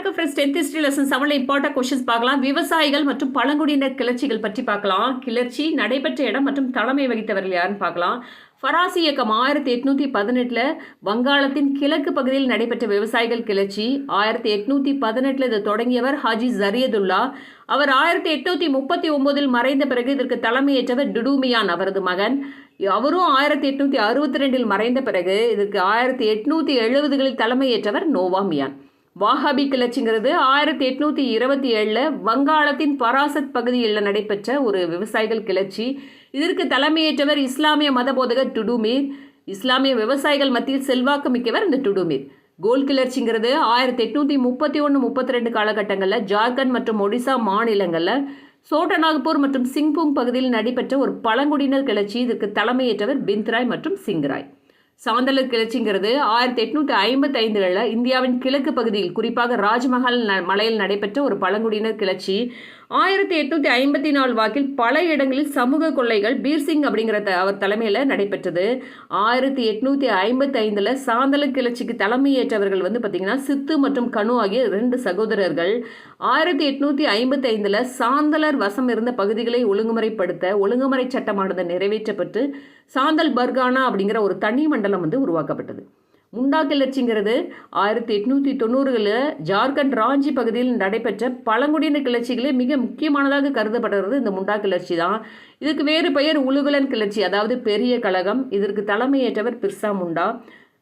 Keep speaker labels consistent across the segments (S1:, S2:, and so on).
S1: வணக்கம் friends tenth history lesson செவனில் important questions பார்க்கலாம். விவசாயிகள் மற்றும் பழங்குடியினர் கிளர்ச்சிகள் பற்றி பார்க்கலாம். கிளர்ச்சி நடைபெற்ற இடம் மற்றும் தலைமை வகித்தவர்கள் யாருன்னு பார்க்கலாம். ஃபராசி இயக்கம் ஆயிரத்தி எட்நூற்றி பதினெட்டில் வங்காளத்தின் கிழக்கு பகுதியில் நடைபெற்ற விவசாயிகள் கிளர்ச்சி. ஆயிரத்தி எட்நூற்றி பதினெட்டில் இது தொடங்கியவர் ஹாஜி ஜரியதுல்லா. அவர் ஆயிரத்தி எட்நூற்றி முப்பத்தி ஒம்போதில் மறைந்த பிறகு இதற்கு தலைமையேற்றவர் டுடூமியான் அவரது மகன். அவரும் ஆயிரத்தி எட்நூற்றி அறுபத்தி ரெண்டில் மறைந்த பிறகு இதற்கு ஆயிரத்தி எட்நூற்றி எழுபதுகளில் தலைமையேற்றவர் நோவாமியான். வாஹாபி கிளர்ச்சிங்கிறது ஆயிரத்தி எட்நூற்றி இருபத்தி ஏழில் வங்காளத்தின் பராசத் பகுதியில் நடைபெற்ற ஒரு விவசாயிகள் கிளர்ச்சி. இதற்கு தலைமையேற்றவர் இஸ்லாமிய மத போதகர் டுடுமீர். இஸ்லாமிய விவசாயிகள் மத்தியில் செல்வாக்கு மிக்கவர் இந்த டுடுமீர். கோல் கிளர்ச்சிங்கிறது ஆயிரத்தி எட்நூற்றி முப்பத்தி ஒன்று முப்பத்தி ரெண்டு காலகட்டங்களில் ஜார்க்கண்ட் மற்றும் ஒடிசா மாநிலங்களில் சோட்டநாகப்பூர் மற்றும் சிங்பூங் பகுதியில் நடைபெற்ற ஒரு பழங்குடியினர் கிளர்ச்சி. இதற்கு தலைமையேற்றவர் பிந்த்ராய் மற்றும் சிங்ராய் சாந்தல கிளர்ச்சிங்கிறது ஆயிரத்தி எட்நூற்றி ஐம்பத்தி ஐந்துகளில் இந்தியாவின் கிழக்கு பகுதியில் குறிப்பாக ராஜ்மஹால் ந மலையில் நடைபெற்ற ஒரு பழங்குடியினர் கிளர்ச்சி. ஆயிரத்தி எட்நூற்றி ஐம்பத்தி நாலு வாக்கில் பல இடங்களில் சமூக கொள்ளைகள் பீர்சிங் அப்படிங்கிற த அவர் தலைமையில் நடைபெற்றது. ஆயிரத்தி எட்நூற்றி ஐம்பத்தி ஐந்தில் கிளர்ச்சிக்கு தலைமையேற்றவர்கள் வந்து பார்த்திங்கன்னா சித்து மற்றும் கனு ஆகிய ரெண்டு சகோதரர்கள். ஆயிரத்தி எட்நூற்றி ஐம்பத்தி ஐந்தில் சாந்தலர் வசம் இருந்த பகுதிகளை ஒழுங்குமுறைப்படுத்த ஒழுங்குமுறை சட்டமானது நிறைவேற்றப்பட்டு சாந்தல் பர்கானா அப்படிங்கிற ஒரு தனி மண்டலம் வந்து உருவாக்கப்பட்டது. முண்டா கிளர்ச்சிங்கிறது ஆயிரத்தி எட்நூற்றி தொண்ணூறுகளில் ஜார்க்கண்ட் ராஞ்சி பகுதியில் நடைபெற்ற பழங்குடியின கிளர்ச்சிகளே மிக முக்கியமானதாக கருதப்படுறது இந்த முண்டா கிளர்ச்சி தான். இதுக்கு வேறு பெயர் உலுகுலன் கிளர்ச்சி அதாவது பெரிய கழகம். இதற்கு தலைமையேற்றவர் பிர்சா முண்டா.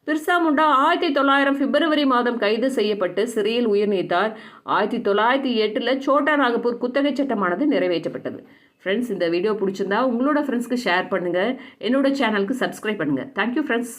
S1: பிர்சா முண்டா ஆயிரத்தி தொள்ளாயிரம் பிப்ரவரி மாதம் கைது செய்யப்பட்டு சிறையில் உயிர் நீத்தார் ஆயிரத்தி தொள்ளாயிரத்தி எட்டில் சோட்டா நாகப்பூர் குத்தகை சட்டமானது நிறைவேற்றப்பட்டது. ஃப்ரெண்ட்ஸ் இந்த வீடியோ பிடிச்சிருந்தா உங்களோட ஃப்ரெண்ட்ஸ்க்கு ஷேர் பண்ணுங்கள் என்னோட சேனலுக்கு சப்ஸ்கிரைப் பண்ணுங்கள் தேங்க்யூ ஃப்ரெண்ட்ஸ்